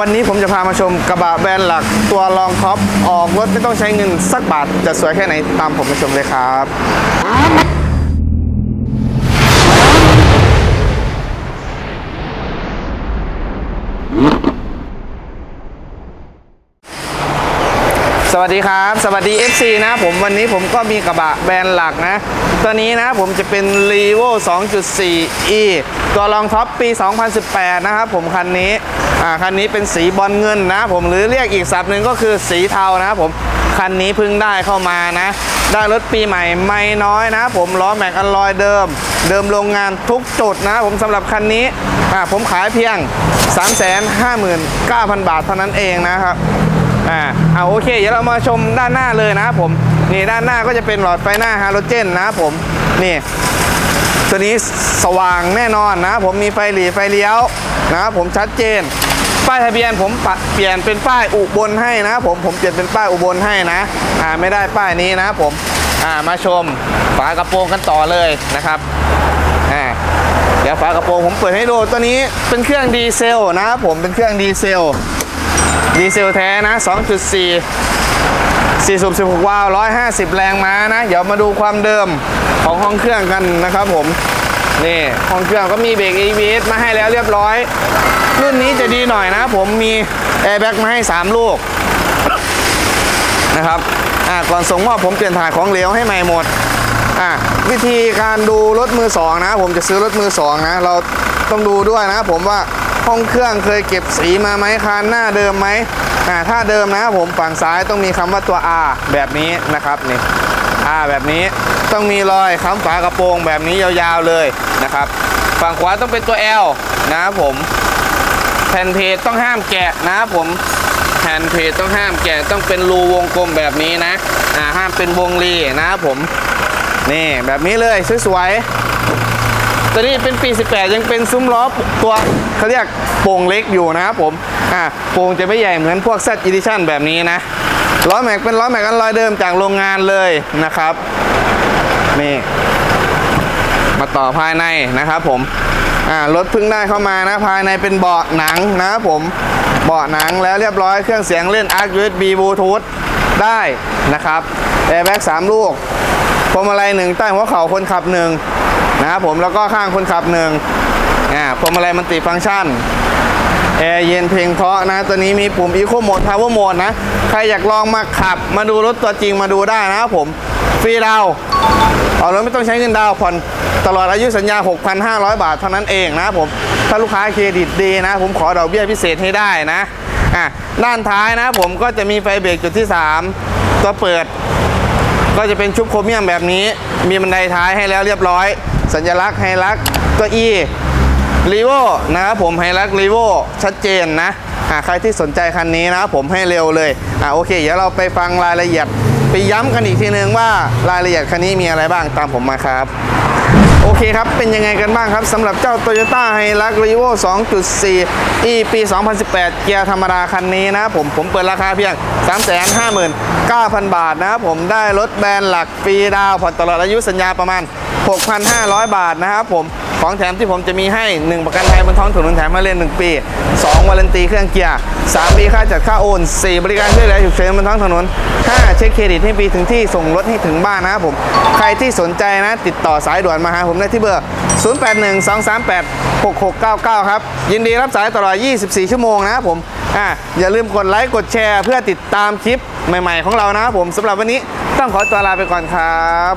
วันนี้ผมจะพามาชมกระบะแบรนด์หลักตัวรองท็อปออกรถไม่ต้องใช้เงินสักบาทจะสวยแค่ไหนตามผมมาชมเลยครับสวัสดีครับ สวัสดี FC นะผมวันนี้ผมก็มีกระบะแบรนด์หลักนะ ตัวนี้นะผมจะเป็น r e v o 2.4 e ตัวรองท็อปปี 2018 นะครับผมคันนี้ อ่าคันนี้เป็นสีบอลเงินนะผมหรือเรียกอีกศัพท์หนึ่งก็คือสีเทานะครับผมคันนี้เพิ่งได้เข้ามานะ ได้รถปีใหม่ไม่น้อยนะผมล้อแม็กอลลอยเดิม เดิมโรงงานทุกจุดนะผมสำหรับคันนี้อ่าผมขายเพียง 359,000 บาทเท่านั้นเองนะครับอ่าเอาโอเค เดี๋ยวเรามาชมด้านหน้าเลยนะผม นี่ด้านหน้าก็จะเป็นหลอดไฟหน้าฮาโลเจนนะผม นี่ ตัวนี้สว่างแน่นอนนะผมมีไฟหลีไฟเลี้ยวนะผมชัดเจน ป้ายทะเบียนผมปเปลี่ยนเป็นป้ายอุบลให้นะ ผมผมเปลี่ยนเป็นป้ายอุบลให้นะอ่าไม่ได้ป้ายนี้นะผมอ่ามาชมฝากระโปรงกันต่อเลยนะครับอ่าเดี๋ยวฝากระโปรงผมเปิดให้ดูตัวนี้เป็นเครื่องดีเซลนะผมเป็นเครื่องดีเซลดีเซลแท้นะ 2.4 4สูบ16 วาล์ว150 แรงม้านะ เดี๋ยวมาดูความเดิมของห้องเครื่องกันนะครับผม นี่ห้องเครื่องก็มีเบรก ABS มาให้แล้วเรียบร้อย รุ่นนี้จะดีหน่อยนะผมมีแอร์แบ็กมาให้ 3 ลูกนะครับอ่าก่อนส่งมอบผมเปลี่ยนถ่ายของเหลวให้ใหม่หมดอ่าวิธีการดูรถมือสองนะ ผมจะซื้อรถมือสองนะ เราต้องดูด้วยนะผมว่า ห้องเครื่องเคยเก็บสีมาไหมคานหน้าเดิมไหมอ่าถ้าเดิมนะผมฝั่งซ้ายต้องมีคำว่าตัว R แบบนี้นะครับนี่ R แบบนี้ต้องมีรอยค้ำฝากระโปรงแบบนี้ยาวๆเลยนะครับ ฝั่งขวาต้องเป็นตัว L นะครับผมแผ่นเพจต้องห้ามแกะนะครับผมแผ่นเพจต้องห้ามแกะต้องเป็นรูวงกลมแบบนี้นะอ่าห้ามเป็นวงรีนะครับผมนี่แบบนี้เลยสวยๆ ตัวนี้เป็นปี 18 ยังเป็นซุ้มล้อตัวเขาเรียกโป่งเล็กอยู่นะครับผมอ่าโป่งจะไม่ใหญ่เหมือนพวก Z Edition แบบนี้นะล้อแม็กเป็นล้อแม็กอันลอยเดิมจากโรงงานเลยนะครับนี่มาต่อภายในนะครับผมอ่ารถเพิ่งได้เข้ามานะภายในเป็นเบาะหนังนะครับผมเบาะหนังแล้วเรียบร้อยเครื่องเสียงเล่น ARC USB Bluetooth ได้นะครับแอร์แบ็ก3ลูกพวงมาลัยหนึ่งใต้หัวเข่าคนขับหนึ่ง นะครับผมแล้วก็ข้างคนขับหนึ่งอ่าพวงมาลัยมันติฟังก์ชันแอร์เย็นเพลงเพราะนะ ตัวนี้มีปุ่ม Eco Mode Power Mode นะ ใครอยากลองมาขับ มาดูรถตัวจริงมาดูได้นะครับผม ฟรีดาวเอารถไม่ต้องใช้เงินดาวน์ผ่อนตลอดอายุสัญญา 6,500 บาทเท่านั้นเองนะครับผม ถ้าลูกค้าเครดิตดีนะ ผมขอดอกเบี้ยพิเศษให้ได้นะอะด้านท้ายนะผมก็จะมีไฟเบรกจุดที่ 3 ตัวเปิด ก็จะเป็นชุบโครเมียมแบบนี้ มีบันไดท้ายให้แล้วเรียบร้อย สัญลักษณ์ไฮลักษณ์ตัว E รีโวนะครับผมไฮลักรีโวชัดเจนนะหากใครที่สนใจคันนี้นะครับผมให้เร็วเลยอะโอเค เดี๋ยวเราไปฟังรายละเอียด ไปย้ำกันอีกทีนึงว่ารายละเอียดคันนี้มีอะไรบ้างตามผมมาครับ โอเคครับ เป็นยังไงกันบ้างครับสำหรับเจ้า Toyota h i l u x r e v o 2.4 e ปี 2018 เกียร์ธรรมดาคันนี้นะผมผมเปิดราคาเพียง 359,000 บาทนะครับผมได้รถแบรนด์หลักฟรีดาวผ่อนตลอดอายุสัญญาประมาณ 6,500 บาทนะครับผมของแถมที่ผมจะมีให้ 1 ประกันภัยบนท้องถนนแถมมาเล่น 1 ปี 2 วารันตีเครื่องเกียร์3ปีค่าจัดค่าโอน 4 บริการช่วยเหลือฉุกเฉินบนท้องถนน 5 เช็คเครดิตให้ฟรีถึงที่ส่งรถให้ถึงบ้านนะครับผม ใครที่สนใจนะ ติดต่อสายด่วนมาหาผมได้ที่เบอร์ 0812386699 ครับ ยินดีรับสายตลอด 24 ชั่วโมงนะครับผมอ่าอย่าลืมกดไลค์กดแชร์เพื่อติดตามคลิปใหม่ ๆ ของเรานะครับผมสำหรับวันนี้ต้องขอตัวลาไปก่อนครับ